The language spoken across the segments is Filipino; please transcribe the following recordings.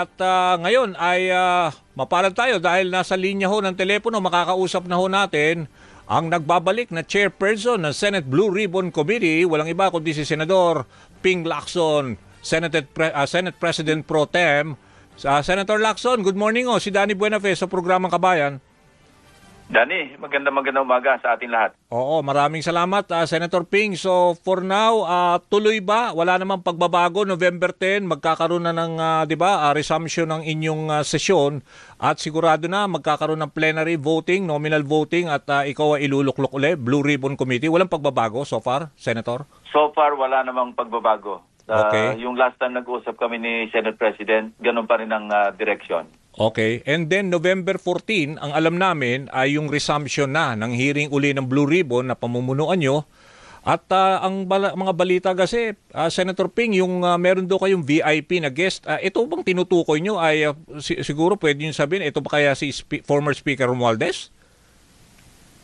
At ah, ngayon ay ah, mapalad tayo dahil nasa linya ho ng telepono, makakausap na ho natin ang nagbabalik na chairperson ng Senate Blue Ribbon Committee, walang iba kundi si Senador Ping Lacson, Senate, Pre- ah, Senate President Pro Tem. Sa Senator Lacson, good morning ho, si Danny Buenafe sa programang Kabayan. Dani, maganda maganda umaga sa ating lahat. Oo, maraming salamat ah, Senator Ping. So for now, ah, tuloy ba? Wala namang pagbabago November 10, magkakaroon na ng ah, 'di ba, ah, resumption ng inyong ah, sesyon at sigurado na magkakaroon ng plenary voting, nominal voting at ah, ikaw ay iluluklok uli, Blue Ribbon Committee. Walang pagbabago so far, Senator? So far, wala namang pagbabago. Ah, Okay. Yung last time nag-usap kami ni Senate President, ganun pa rin ang ah, direksyon. Okay. And then November 14, ang alam namin ay yung resumption na ng hearing uli ng Blue Ribbon na pamumunuan nyo. At ah, ang bala- mga balita kasi, ah, Senator Ping, yung ah, meron daw kayong VIP na guest, ah, ito bang tinutukoy nyo ay ah, si- siguro pwede nyo sabihin, ito ba kaya si spe- former Speaker Romualdez?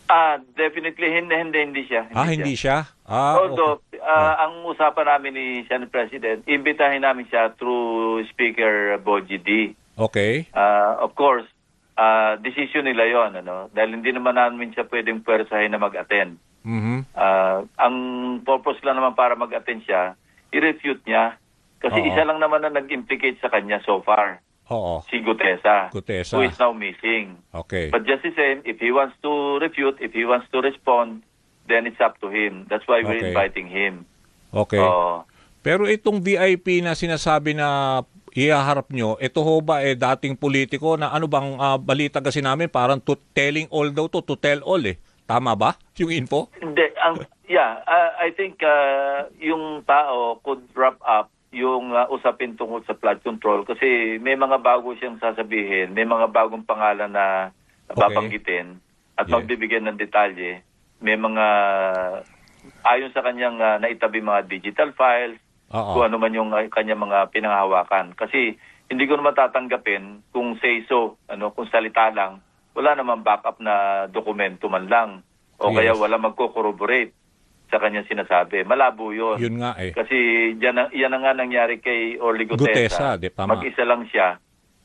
Ah, definitely hindi hindi hindi siya. ah, hindi siya? Ah, Although, okay. ah, ang usapan namin ni Senate President, imbitahin namin siya through Speaker Boji D. Okay. Ah, of course, ah, decision nila yon ano? Dahil hindi naman namin siya pwedeng pwersahin na mag-attend. Mhm. Ah, ang purpose lang naman para mag-attend siya, i-refute niya. Kasi Oo. isa lang naman na nag-implicate sa kanya so far, Oo. si Gutesa, Gutesa. who is now missing. Okay. But just the same, if he wants to refute, if he wants to respond, then it's up to him. That's why we're Okay. inviting him. Okay. Oo. Pero itong VIP na sinasabi na ihaharap nyo, ito ho ba eh dating politiko na ano bang ah, balita kasi namin parang to telling all daw to, to tell all eh. Tama ba yung info? Hindi, ang, yeah, ah, I think ah, yung tao could wrap up yung ah, usapin tungkol sa flood control kasi may mga bago siyang sasabihin, may mga bagong pangalan na Okay. babanggitin at Yeah. ng detalye. May mga ayon sa kanyang ah, naitabi mga digital files, Oo. kung ano man yung ah, kanyang mga pinanghahawakan. Kasi hindi ko naman tatanggapin kung say so, ano, kung salita lang, wala namang backup na dokumento man lang. O Yes. kaya wala magko-corroborate sa kanyang sinasabi. Malabo yun. Yun nga eh. Kasi yan, yan ang nga nangyari kay Orly Gutesa, Gutesa. di, tama. Mag-isa lang siya.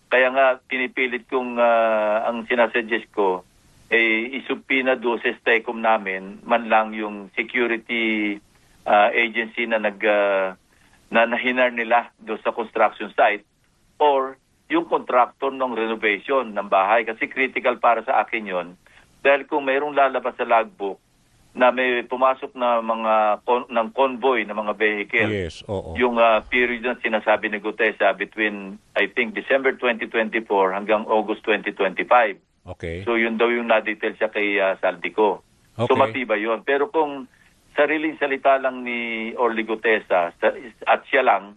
Kaya nga pinipilit kong ah, ang sinasuggest ko eh isubpina doses tecum namin man lang yung security ah, agency na nag ah, na nahinar nila do sa construction site or yung contractor ng renovation ng bahay kasi critical para sa akin yon dahil kung mayroong lalabas sa logbook na may pumasok na mga con- ng convoy ng mga vehicle Yes, oo. yung uh, period na sinasabi ni Gutesa between I think December 2024 hanggang August 2025. Okay. So yun daw yung na-detail siya kay uh, Saldico. So Okay. matibay yun. Pero kung sariling salita lang ni Orly Gutesa sa- at siya lang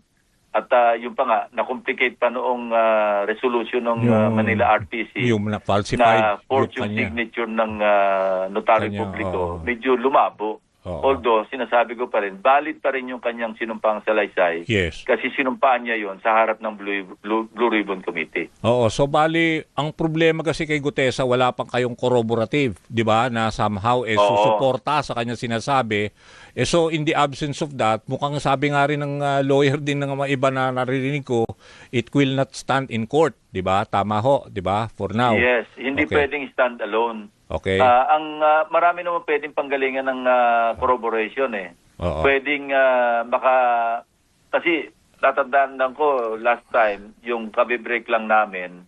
at uh, yung pa nga na-complicate pa noong uh, resolution ng uh, Yung- Manila RTC Yung na na falsified fortune yung kanya. signature ng uh, notaryo publiko, oo. medyo lumabo. Oo. Although, sinasabi ko pa rin, valid pa rin yung kanyang sinumpang salaysay. Yes. Kasi sinumpaan niya yon sa harap ng Blue, Blue, Blue Ribbon Committee. Oo, so bali, ang problema kasi kay Gutesa, wala pang kayong corroborative, di ba, na somehow eh, Oo. susuporta sa kanyang sinasabi. Eh, so, in the absence of that, mukhang sabi nga rin ng ah, lawyer din ng mga iba na naririnig ko, it will not stand in court, di ba? Tama ho, di ba? For now. Yes, hindi Okay. pwedeng stand alone. Okay. Ah, ang ah, marami naman pwedeng panggalingan ng ah, corroboration eh. Oo. Pwedeng ah, maka kasi tatandaan lang ko last time yung kabi-break lang namin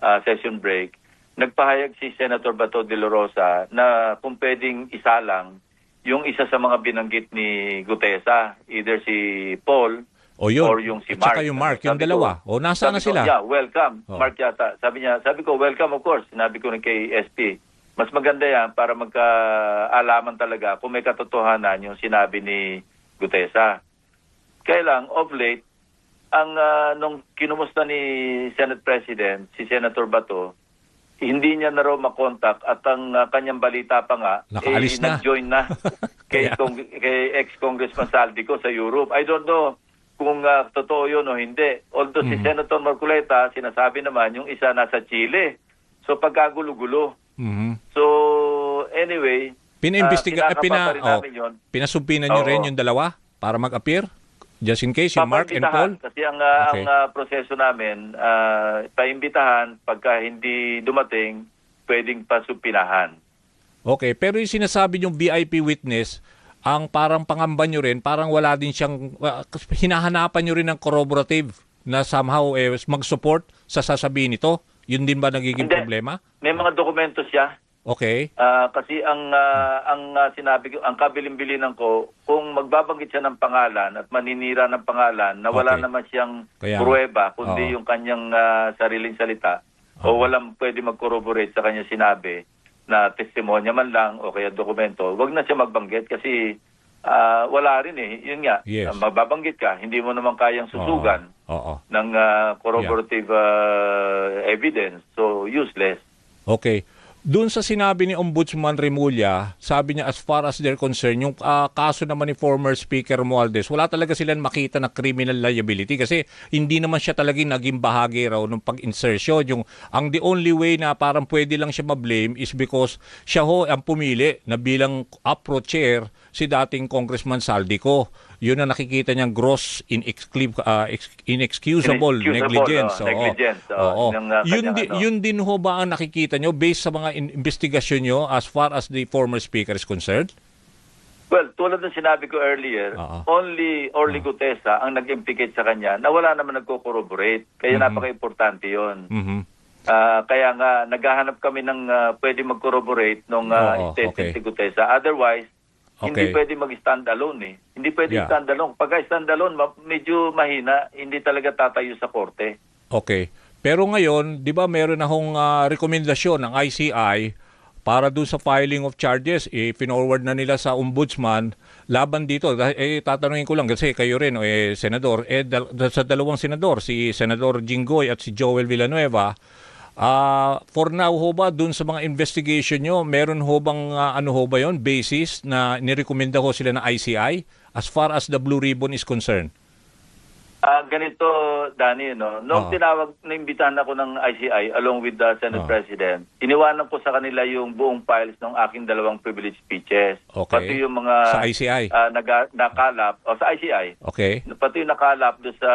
ah, session break nagpahayag si Senator Bato de la Rosa na kung pwedeng isa lang yung isa sa mga binanggit ni Gutesa either si Paul o yun. or yung si At saka Mark. yung Mark, Sabi yung ko- dalawa. O, nasa na sabi ko, sila? Yeah, welcome. Oh. Mark yata. Sabi niya, sabi ko, welcome of course. Sinabi ko rin kay SP. Mas maganda yan para magkaalaman talaga kung may katotohanan yung sinabi ni Gutesa. Kaya lang, of late, ang ah, nung kinumusta ni Senate President, si Senator Bato, hindi niya na raw makontak at ang ah, kanyang balita pa nga, Nakaalis na. nag-join na kay, Cong- kay ex-congressman Saldico sa Europe. I don't know kung ah, totoo yun o hindi. Although si Mhm. Senator Marcoleta, sinasabi naman yung isa nasa Chile. So pagkagulo-gulo. Mhm. So anyway, Pina-investiga, ah, eh, pina, oh, pinasumpinan nyo rin yung dalawa para mag-appear? Just in case, yung Mark and Paul? Kasi ang, ah, Okay. ang ah, proseso namin, ah, paimbitahan, pagka hindi dumating, pwedeng pasupinahan. Okay, pero yung sinasabi yung VIP witness, ang parang pangamba nyo rin, parang wala din siyang, uh, hinahanapan nyo rin ng corroborative na somehow eh, mag-support sa sasabihin nito. Yun din ba nagiging Hindi. problema? May mga dokumento siya. Okay. Ah, kasi ang ah, ang ah, sinabi ko, ang kabilin-bilinan ko, kung magbabanggit siya ng pangalan at maninira ng pangalan na wala Okay. naman siyang Kaya- pruweba, kundi Oo. yung kanyang ah, sariling salita, o walang pwede mag-corroborate sa kanyang sinabi na testimonya man lang o kaya dokumento, wag na siya magbanggit kasi ah, wala rin eh. Yun nga, Yes. ah, magbabanggit ka, hindi mo naman kayang susugan Oo. Oo. ng ah, corroborative ah, evidence. So, useless. Okay. Doon sa sinabi ni Ombudsman Remulla, sabi niya as far as they're concerned, yung ah, kaso naman ni former Speaker Mualdez, wala talaga silang makita na criminal liability kasi hindi naman siya talaga naging bahagi raw ng pag-insertion. Yung, ang the only way na parang pwede lang siya ma-blame is because siya ho ang pumili na bilang APRO chair si dating Congressman Saldico. Yun ang nakikita niyang gross ah, ex- inexcusable, Inexcusable, negligence. oh, Oo. negligence, oh, Oo. yung, ah, Yun, di- ano. yun din ho ba ang nakikita nyo based sa mga in- investigasyon nyo as far as the former speaker is concerned? Well, tulad ng sinabi ko earlier, Oo. only Orly Gutesa ang nag-implicate sa kanya na wala naman nagko-corroborate. Kaya Mhm. napaka-importante yon. Mhm. Ah, kaya nga, naghahanap kami ng ah, pwede mag-corroborate nung ah, Oo, statement okay. si Gutesa. Otherwise, hindi Okay. pwede mag-stand alone eh. Hindi pwede Yeah. stand alone. Pagka stand alone, medyo mahina, hindi talaga tatayo sa korte. Okay. Pero ngayon, di ba meron na hong ah, rekomendasyon ng ICI para doon sa filing of charges, eh, pinorward na nila sa ombudsman laban dito. Eh, tatanungin ko lang kasi kayo rin, eh, senador, eh, dal- sa dalawang senador, si Senador Jinggoy at si Joel Villanueva, ah for now ho ba, doon sa mga investigation nyo, meron ho bang, ah, ano ho ba yon basis na nirekomenda ho sila ng ICI as far as the Blue Ribbon is concerned? Ah, ganito, Danny, no? Nung Oo. tinawag, naimbitahan ako ng ICI along with the Senate Oo. President, iniwanan ko sa kanila yung buong files ng aking dalawang privilege speeches. Okay. Pati yung mga Sa ICI? ah, naga- nakalap, o sa ICI, Okay. pati yung nakalap do sa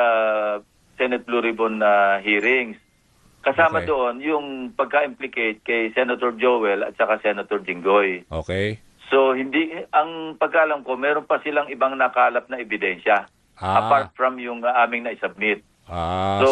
Senate Blue Ribbon na hearings. Kasama Okay. doon yung pagka-implicate kay Senator Joel at saka Senator Jinggoy. Okay. So hindi ang pagkalam ko meron pa silang ibang nakalap na ebidensya Ah. apart from yung uh, aming na-submit. Ah, So,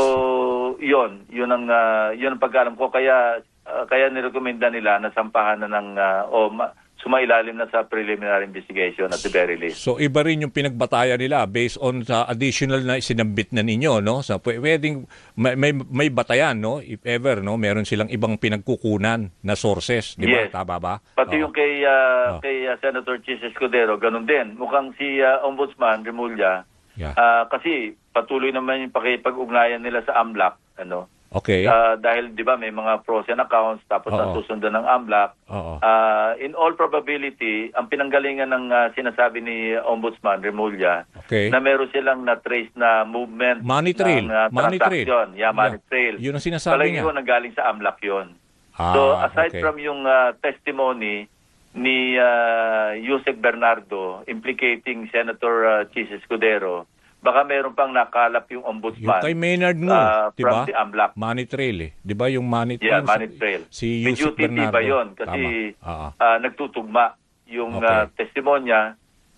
'yun, 'yun ang uh, 'yun ang pagkalam ko kaya uh, kaya nirekomenda nila na sampahan na ng uh, o ma- sumailalim na sa preliminary investigation at the very least. So iba rin yung pinagbatayan nila based on sa additional na sinambit na ninyo no. Sa pwe- pwedeng may, may may batayan no if ever no meron silang ibang pinagkukunan na sources, di ba? Yes. Tama ba? Pati Oo. yung kay uh, Oo. kay uh, Senator Chis Escudero, ganun din. Mukhang si uh, Ombudsman Remulla Yeah. uh, kasi patuloy naman yung pakipag-ugnayan nila sa AMLAC, ano? Okay. Uh, dahil 'di ba may mga and accounts tapos ang susundan ng AMLAC. Uh, in all probability, ang pinanggalingan ng uh, sinasabi ni Ombudsman Remulla Okay. na meron silang na-trace na movement Money trail. ng uh, Money trail. Yeah, money Yeah. trail. Yun ang sinasabi Palagi niya. ko nanggaling sa AMLAC yun. Ah, so aside okay. from yung uh, testimony ni uh, Yusek Bernardo implicating Senator uh, Chis Escudero, baka meron pang nakalap yung yung ombudsman kay Maynard Ngo, uh, di ba? AMLAC. Money trail eh. Di ba yung money Yeah, trail? money trail. Si Yusek duty Bernardo. ba yun? Kasi. Ah, ah, nagtutugma yung Okay. ah, testimonya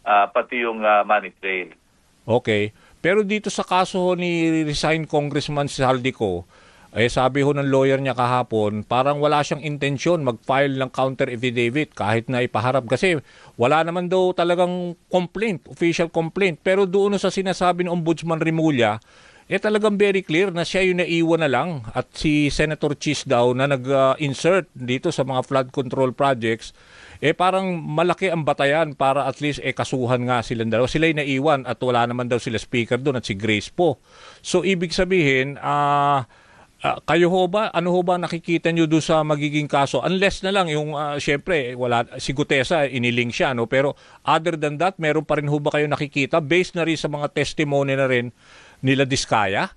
ah, pati yung ah, money trail. Okay. Pero dito sa kaso ni resign Congressman Saldico, eh sabi ho ng lawyer niya kahapon, parang wala siyang intensyon mag-file ng counter affidavit kahit na ipaharap kasi wala naman daw talagang complaint, official complaint. Pero doon sa sinasabi ng Ombudsman Rimulya, eh talagang very clear na siya yung naiwan na lang at si Senator Chis daw na nag-insert dito sa mga flood control projects eh parang malaki ang batayan para at least eh kasuhan nga silang dalawa. Sila'y naiwan at wala naman daw sila speaker doon at si Grace po. So ibig sabihin, ah ah, kayo ho ba, ano ho ba nakikita nyo doon sa magiging kaso? Unless na lang yung, ah, syempre, wala, si Gutesa, iniling siya, no? Pero other than that, meron pa rin ho ba kayo nakikita based na rin sa mga testimony na rin nila Diskaya?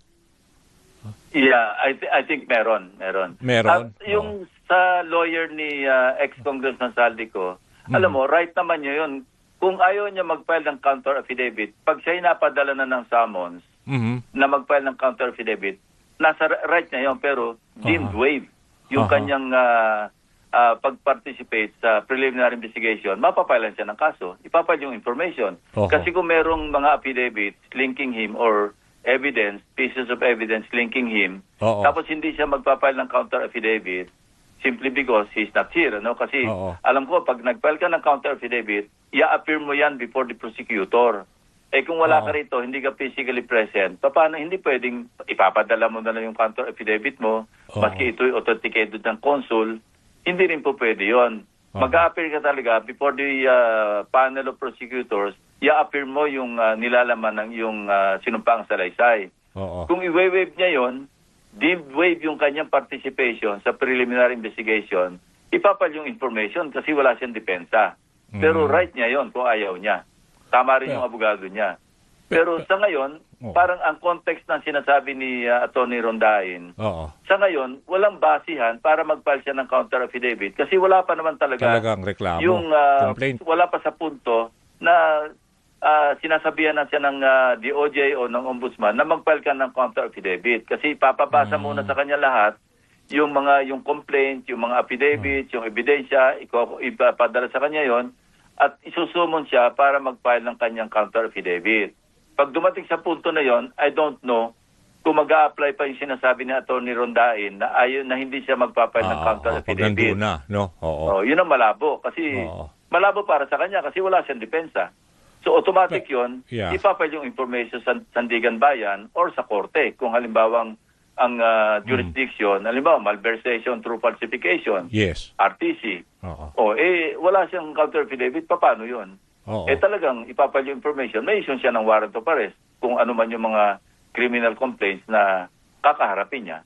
Yeah, I, thi- I think meron, meron. Meron? At yung sa lawyer ni ah, ex-congressman Saldico, Hmm. alam mo, right naman niya yun. kung ayaw niya mag-file ng counter affidavit, pag siya napadala na ng summons Mhm. na mag-file ng counter affidavit, nasa right niya yun, pero deemed waive yung Aha. kanyang ah, ah, pag-participate sa preliminary investigation, mapapilan siya ng kaso. Ipapile yung information. Oho. Kasi kung merong mga affidavits linking him or evidence, pieces of evidence linking him, Oo. tapos hindi siya magpapile ng counter affidavit simply because he's not here. Ano? Kasi Oo. alam ko, pag nag-file ka ng counter affidavit, i-appear mo yan before the prosecutor. Eh kung wala Oo. ka rito, hindi ka physically present, paano hindi pwedeng ipapadala mo na lang yung counter affidavit mo, Oo. maski ito'y authenticated ng consul, hindi rin po pwede yon. Oo. Mag-a-appear ka talaga before the uh, panel of prosecutors, i-appear mo yung uh, nilalaman ng yung uh, sinumpang salaysay. Oo. Kung i-waive niya yon, deemed waive yung kanyang participation sa preliminary investigation, ipapal yung information kasi wala siyang depensa. Pero Mm. right niya yon kung ayaw niya. Tama rin yung abogado niya. Pero sa ngayon, Oh. parang ang context ng sinasabi ni uh, Atty. Rondain, Oo. sa ngayon, walang basihan para mag-file siya ng counter affidavit kasi wala pa naman talaga Talagang reklamo. yung ah, complaint. wala pa sa punto na ah, sinasabihan na siya ng ah, DOJ o ng ombudsman na mag-file ka ng counter affidavit kasi papabasa Mm. muna sa kanya lahat yung mga yung complaint, yung mga affidavits, yung ebidensya, iko ipapadala sa kanya yon at isusumon siya para mag-file ng kanyang counter affidavit. Pag dumating sa punto na yon, I don't know kung mag apply pa yung sinasabi ni Atty. Rondain na ayon na hindi siya magpapile ng Ah, counter ah, affidavit. na, no? Oo. Oh, yun ang malabo kasi Oo. malabo para sa kanya kasi wala siyang depensa. So automatic 'yon, Yeah. ipapile yung information sa Sandigan Bayan or sa korte kung halimbawang ang Hmm. jurisdiction, halimbawa malversation through falsification, Yes. RTC. Oo. O eh wala siyang counter affidavit, paano 'yon? Oo. Eh talagang yung information, may issue siya ng warrant of arrest kung ano man yung mga criminal complaints na kakaharapin niya.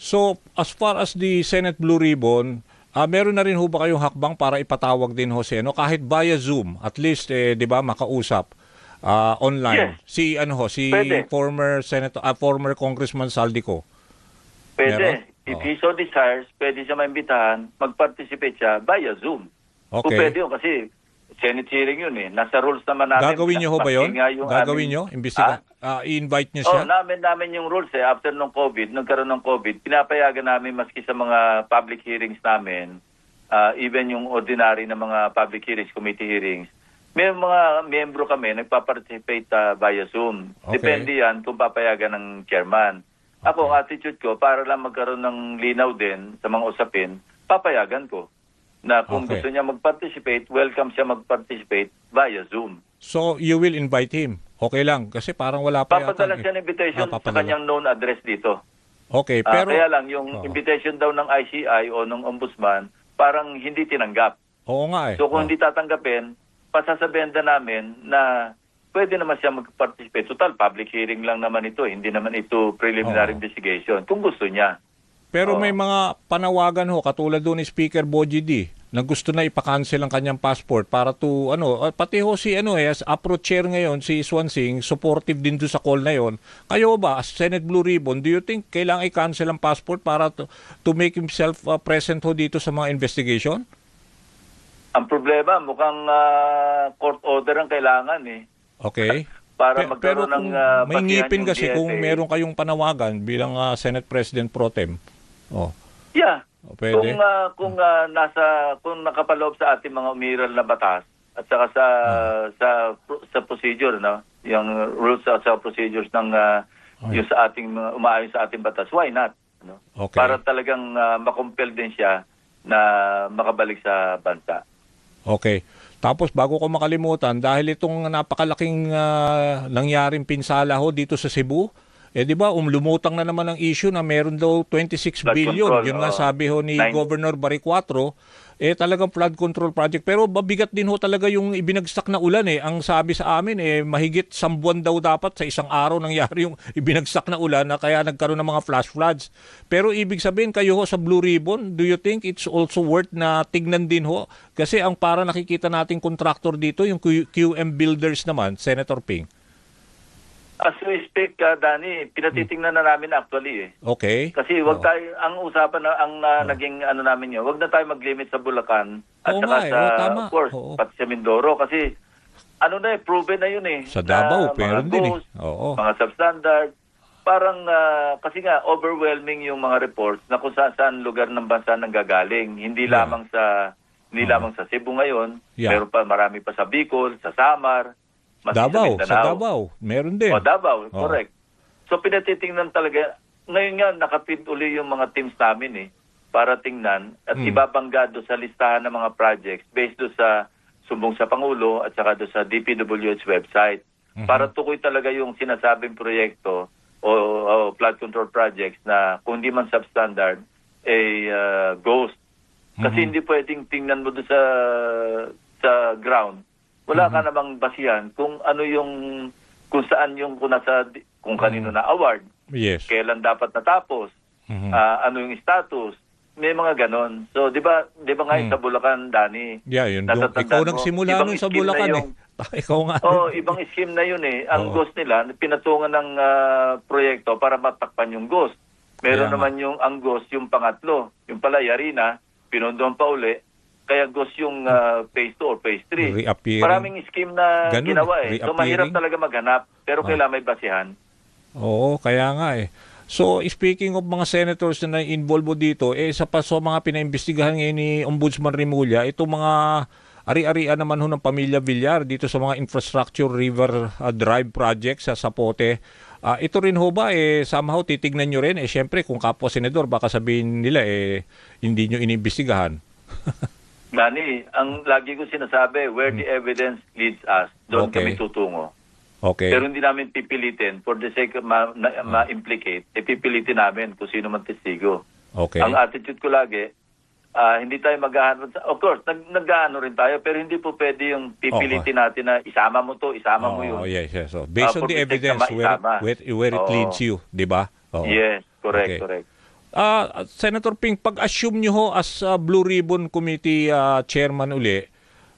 So, as far as the Senate Blue Ribbon, ah meron na rin ho ba kayong hakbang para ipatawag din Jose, no? Kahit via Zoom, at least, eh, di ba, makausap ah, online. Yes. Si, ano ho, si Pwede. former Senator, ah, former Congressman Saldico. Pwede. Meron? If he so desires, pwede siya maimbitahan, mag-participate siya via Zoom. Kung Okay. pwede yun, kasi Senate hearing yun eh. Nasa rules naman natin. Gagawin niyo ho ba yun? Gagawin aming- niyo? Imbestiga, ah, i-invite niyo Oh, siya? namin namin yung rules eh. After nung COVID, nagkaroon ng COVID, pinapayagan namin maski sa mga public hearings namin, ah, even yung ordinary na mga public hearings, committee hearings, may mga miyembro kami nagpa-participate ah, via Zoom. Okay. Depende yan kung papayagan ng chairman. Ako, ang attitude ko, para lang magkaroon ng linaw din sa mga usapin, papayagan ko na kung Okay. gusto niya mag-participate, welcome siya mag-participate via Zoom. So, you will invite him? Okay lang, kasi parang wala pa Papadala yata- siya ng invitation Ah, sa papadala. kanyang known address dito. Okay, Ah, pero... kaya lang, yung Oo. invitation daw ng ICI o ng ombudsman, parang hindi tinanggap. Oo nga eh. So kung Oh. hindi tatanggapin, pasasabihan na namin na pwede naman siya mag-participate. Total, public hearing lang naman ito. Hindi naman ito preliminary Oo. investigation. Kung gusto niya. Pero Oo. may mga panawagan ho, katulad doon ni Speaker Boji D, na gusto na ipakancel ang kanyang passport para to, ano, at pati ho si, ano eh, as APRO chair ngayon, si Swansing, supportive din doon sa call na yon. Kayo ba, as Senate Blue Ribbon, do you think kailangan i-cancel ang passport para to, to make himself uh, present ho dito sa mga investigation? Ang problema, mukhang ah, court order ang kailangan eh. Okay. Para Pe- pero kung ng ah, may ngipin kasi kung DFA. meron kayong panawagan bilang uh, Senate President Pro Tem. Oh, Yeah. oh, pwede. Kung ah, kung ah, nasa kung nakapaloob sa ating mga umiral na batas at saka sa Ah. sa sa procedure no, yung rules at sa procedures ng Ay. yung sa ating mga umaayon sa ating batas, why not? No? Okay. Para talagang uh, makumpel din siya na makabalik sa bansa. Okay. Tapos bago ko makalimutan, dahil itong napakalaking ah, nangyaring pinsala ho dito sa Cebu, eh di ba, um, lumutang na naman ang issue na meron daw 26 Flood billion. control, Yun nga sabi ho ni Nine- Governor Baricuatro, eh talagang flood control project. Pero mabigat din ho talaga yung ibinagsak na ulan eh. Ang sabi sa amin eh, mahigit sambuan daw dapat sa isang araw nangyari yung ibinagsak na ulan na kaya nagkaroon ng mga flash floods. Pero ibig sabihin kayo ho sa Blue Ribbon, do you think it's also worth na tignan din ho? Kasi ang para nakikita nating contractor dito, yung Q- QM Builders naman, Senator Ping. As we speak, uh, Danny, pinatitingnan na namin actually eh. Okay. Kasi wag Oo. tayo, ang usapan na, ang uh, naging ano namin yun, wag na tayo mag-limit sa Bulacan at Oo saka nga eh, sa, oo, tama. of course, Oo. pati sa Mindoro. Kasi ano na eh, proven na yun eh. Sa Davao, Na meron mga din eh. ghost, Oo. Mga substandard. Parang, ah, kasi nga, overwhelming yung mga reports na kung saan saan lugar ng bansa nanggagaling. Hindi Yeah. lamang sa hindi lamang sa Cebu ngayon, Yeah. meron pa marami pa sa Bicol, sa Samar, maski Davao, sa sa. Davao. Meron din. O, Davao, Oo. correct. So, pinatitingnan talaga. Ngayon nga, nakapit uli yung mga teams namin eh, para tingnan at Mm. ibabangga doon sa listahan ng mga projects based doon sa sumbong sa Pangulo at saka doon sa DPWH website. Mhm. Para tukoy talaga yung sinasabing proyekto o, o flood control projects na kung hindi man substandard, eh, uh, ghost. Kasi Mhm. hindi pwedeng tingnan mo doon sa sa ground. Wala Mhm. ka namang basihan kung ano yung kung saan yung kung nasa kung kanino Mhm. na award, Yes. kailan dapat natapos, Mhm. ah, ano yung status. May mga ganon. So, 'di ba, 'di ba ngayon Hmm. sa Bulacan, Dani? yeah, yun. Natatandaan Ikaw nagsimula nun sa Bulacan yung- eh. Ikaw nga. Oh, ibang scheme na 'yun eh. Ang Oo. ghost nila, pinatungan ng ah, proyekto para matakpan yung ghost. Meron Kaya nga. naman yung ang ghost yung pangatlo. Yung pala Yarina, pinondon pa uli. Kaya ghost yung ah, phase 2 or phase 3. Reappearing. Maraming scheme na Ganun, ginawa eh. So mahirap talaga maghanap. Pero Ah. kailangan may basihan. Oo, kaya nga eh. So, speaking of mga senators na na-involve dito, eh, sa pa so mga pinaimbestigahan ngayon ni Ombudsman Rimulya, itong mga ari-arian naman ho ng pamilya Villar dito sa mga infrastructure river uh, drive projects sa Sapote. Ah, ito rin ho ba, eh, somehow titignan nyo rin, eh, syempre kung kapwa senador, baka sabihin nila, eh, hindi nyo inimbestigahan. Dani, ang lagi ko sinasabi, where the evidence leads us, doon Hmm. Okay. kami tutungo. Okay. Pero hindi namin pipilitin for the sake of ma- na- ma-implicate, eh pipilitin namin kung sino man testigo. okay. Ang attitude ko lagi, ah, hindi tayo maghahanap. sa- Of course, nag nag-ano rin tayo, pero hindi po pwede yung pipilitin natin na isama mo to, isama mo Oo, yun. yes, yes. So, based Ah, on the evidence, where, where, where it Oo. leads you, di ba? Oo. Yes, correct, Okay. correct. Ah, Senator Ping, pag-assume nyo ho as ah, Blue Ribbon Committee ah, chairman uli,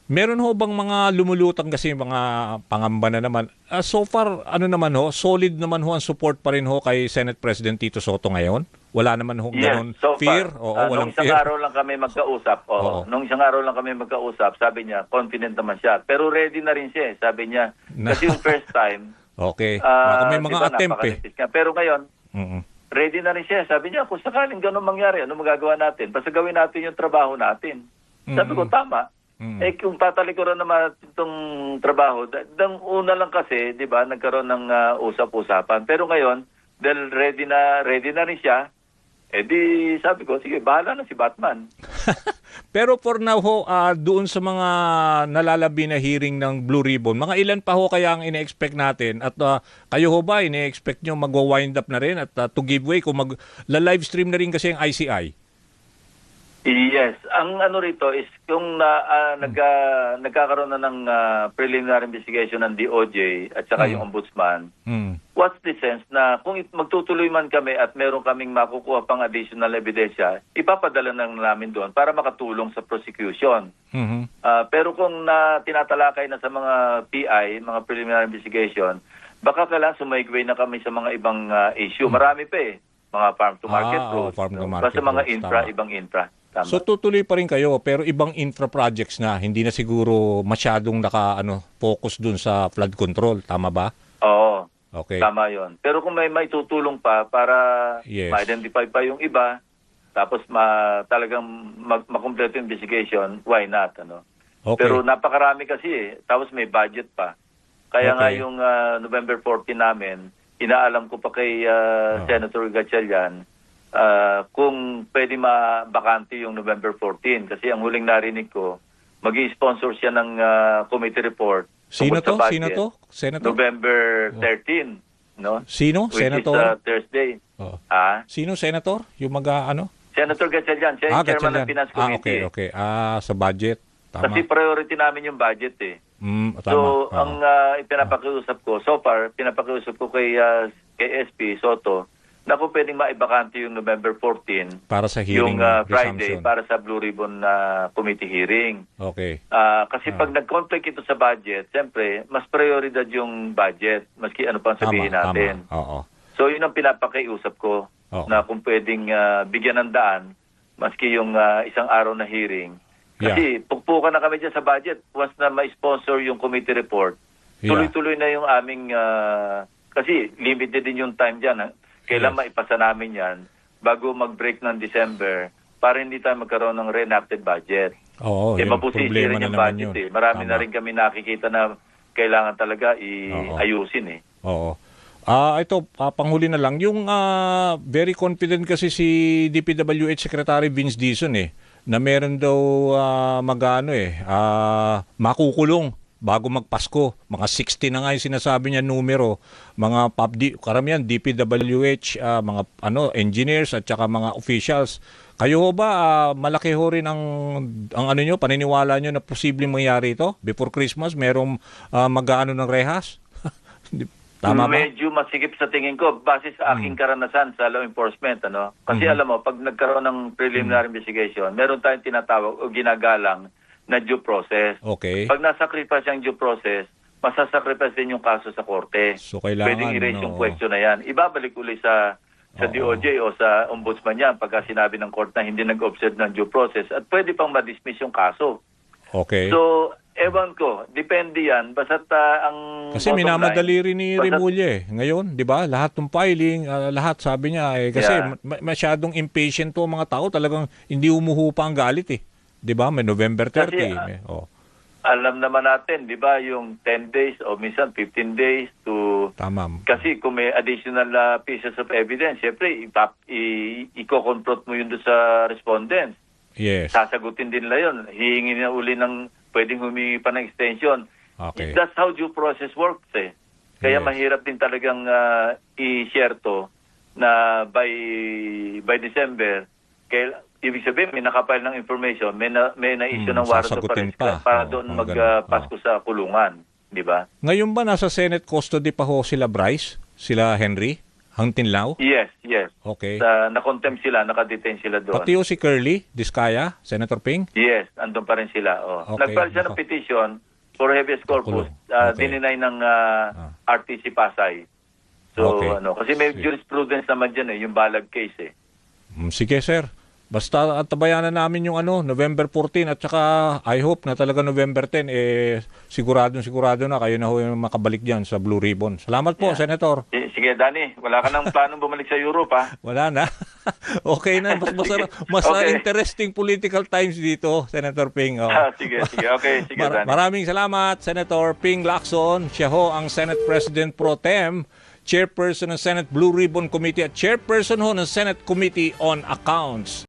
meron ho bang mga lumulutang kasi mga pangamba na naman? Ah, so far, ano naman ho, solid naman ho ang support pa rin ho kay Senate President Tito Soto ngayon? Wala naman ho Yes, ganon so fear? far, Oo, ah, walang nung isang fear. araw lang kami magkausap, oo, Oo. nung isang araw lang kami magkausap, sabi niya, confident naman siya. Pero ready na rin siya, eh, sabi niya. Kasi yung first time, Okay. Baka may mga diba, attempt eh. nga. Pero ngayon, Mm-mm. Ready na rin siya. Sabi niya, kung sakaling gano'n mangyari, ano magagawa natin? Basta gawin natin yung trabaho natin. Sabi ko, tama. Mm. Eh kung tatalikuran naman itong trabaho, da- dang una lang kasi, 'di ba, nagkaroon ng ah, usap-usapan. Pero ngayon, dahil ready na ready na rin siya, eh di sabi ko, sige, bahala na si Batman. Pero for now ho, ah, doon sa mga nalalabi na hearing ng Blue Ribbon, mga ilan pa ho kaya ang ine-expect natin? At ah, kayo ho ba, ine-expect nyo magwa-wind up na rin at ah, to give way kung mag-live stream na rin kasi ang ICI? Yes, ang ano rito is kung na ah, nagka- nagkakaroon na ng ah, preliminary investigation ng DOJ at saka Mm. yung ombudsman, Hmm. what's the sense na kung magtutuloy man kami at meron kaming makukuha pang additional ebidensya, ipapadala na namin doon para makatulong sa prosecution. Mhm. Ah, pero kung na tinatalakay na sa mga PI, mga preliminary investigation, baka kailangan sumaigway na kami sa mga ibang ah, issue. Marami pa eh. Mga farm to market Hmm. Ah, roads. oo, farm to no? market Basta mga infra, tama. ibang infra. Tama. So tutuloy pa rin kayo pero ibang infra projects na hindi na siguro masyadong naka ano focus dun sa flood control tama ba? Oo. Okay. Tama yon. Pero kung may may tutulong pa para Yes. ma-identify pa yung iba, tapos ma talagang mag makumpleto yung investigation, why not? Ano? Okay. Pero napakarami kasi eh. Tapos may budget pa. Kaya nga Okay. yung ah, November 14 namin, inaalam ko pa kay ah, Oh. Senator Gatchalian ah, kung pwede mabakante yung November 14. Kasi ang huling narinig ko, mag sponsor siya ng ah, committee report. Sino to? budget. Sino to? Senator? November 13, no? Sino? Which Senator? is uh, Thursday. Oh. Ah, Sino senator? Yung mga ano? Senator Gatchalian, siya yung chairman ng Finance Ah, Committee. okay, okay. Ah, sa budget. Tama. Kasi priority namin yung budget eh. Mm, tama. So, Oo. ang uh, ipinapakiusap ko, so far, pinapakiusap ko kay, ah, kay SP Soto, na kung pwedeng maibakante yung November 14, para sa hearing yung ah, Friday, resumption. para sa Blue Ribbon na committee hearing. Okay. Ah, kasi Ah. pag nag-conflict ito sa budget, siyempre, mas prioridad yung budget, maski ano pang sabihin tama, natin. Tama. Oo. So, yun ang pinapakiusap ko, Oo. na kung pwedeng ah, bigyan ng daan, maski yung ah, isang araw na hearing, Kasi pugpukan na kami dyan sa budget. Once na ma-sponsor yung committee report, Yeah. tuloy-tuloy na yung aming... ah, kasi limited din yung time dyan. Kailan Yes. maipasa namin yan bago mag-break ng December para hindi tayo magkaroon ng re-enacted budget. Oo, eh, yung mapusisi problema rin na yung naman budget yun. eh. Marami na Tama. rin kami nakikita na kailangan talaga i-ayusin eh. Oo. Ah, ito ah, panghuli na lang yung ah, very confident kasi si DPWH Secretary Vince Dizon eh na meron daw ah, magano eh ah, makukulong bago magpasko. Mga 60 na nga yung sinasabi niya numero. Mga PUBD, karamihan DPWH, ah, mga ano engineers at saka mga officials. Kayo ba ah, malaki ho rin ang ang ano nyo, paniniwala nyo na posibleng mangyari ito before Christmas merong ah, mag-ano ng rehas? Tama ba? Hmm. Medyo masikip sa tingin ko base sa aking karanasan sa law enforcement ano. Kasi Mhm. alam mo pag nagkaroon ng preliminary Hmm. investigation, meron tayong tinatawag o ginagalang na due process. Okay. Pag nasacrifice ang due process, masasacrifice din yung kaso sa korte. So, kailangan, Pwedeng erase yung oo. question na yan. Ibabalik uli sa sa Oo. DOJ o sa ombudsman yan pagka sinabi ng court na hindi nag-observe ng due process at pwede pang ma-dismiss yung kaso. Okay. So, ewan ko, depende yan. Basta't ah, ang kasi minamadali rin ni basta't- Remulla eh. Ngayon, 'di ba? Lahat ng filing, ah, lahat sabi niya eh kasi Yeah. ma- masyadong impatient to ang mga tao, talagang hindi umuhupa ang galit eh. 'Di ba? May November 30. Kasi, ah, may, oh, alam naman natin, di ba, yung 10 days o minsan 15 days to... tama. Kasi kung may additional uh, pieces of evidence, syempre, ipap, i, i-confront mo yun sa respondents. Yes. Sasagutin din nila yun. Hihingi na uli ng, pwedeng humingi pa ng extension. Okay. That's how due process works eh. Kaya Yes. mahirap din talagang uh, i-share to na by by December, kaya, ibig sabihin may nakapile ng information, may na, may na-issue Hmm, ng warrant of arrest pa. para Oo, doon magpasko sa kulungan, di ba? Ngayon ba nasa Senate custody pa ho sila Bryce, sila Henry, Hangtinlao? Yes, yes. Okay. Sa na-contempt sila, nakadetain sila doon. Pati si Curly, Diskaya, Senator Ping? Yes, andun pa rin sila. Oh. Okay, Nag-file siya ng petition for habeas corpus, uh, Okay. dininay ng uh, RTC Pasay. So, Okay. ano, kasi may jurisprudence naman dyan eh, yung balag case eh. Mm, Sige sir. Basta at tabayanan namin yung ano, November 14 at saka I hope na talaga November 10 eh sigurado sigurado na kayo na ho yung makabalik diyan sa Blue Ribbon. Salamat po, Yeah. Senator. Eh, Sige, Danny, wala ka nang planong bumalik sa Europe, ha? Wala na. okay na. Mas, mas, mas Okay. interesting political times dito, Senator Ping. Oh. Ah, sige, sige. Okay, sige, Mar- Danny. maraming salamat, Senator Ping Lacson. Siya ho ang Senate President Pro Tem, Chairperson ng Senate Blue Ribbon Committee at Chairperson ho ng Senate Committee on Accounts.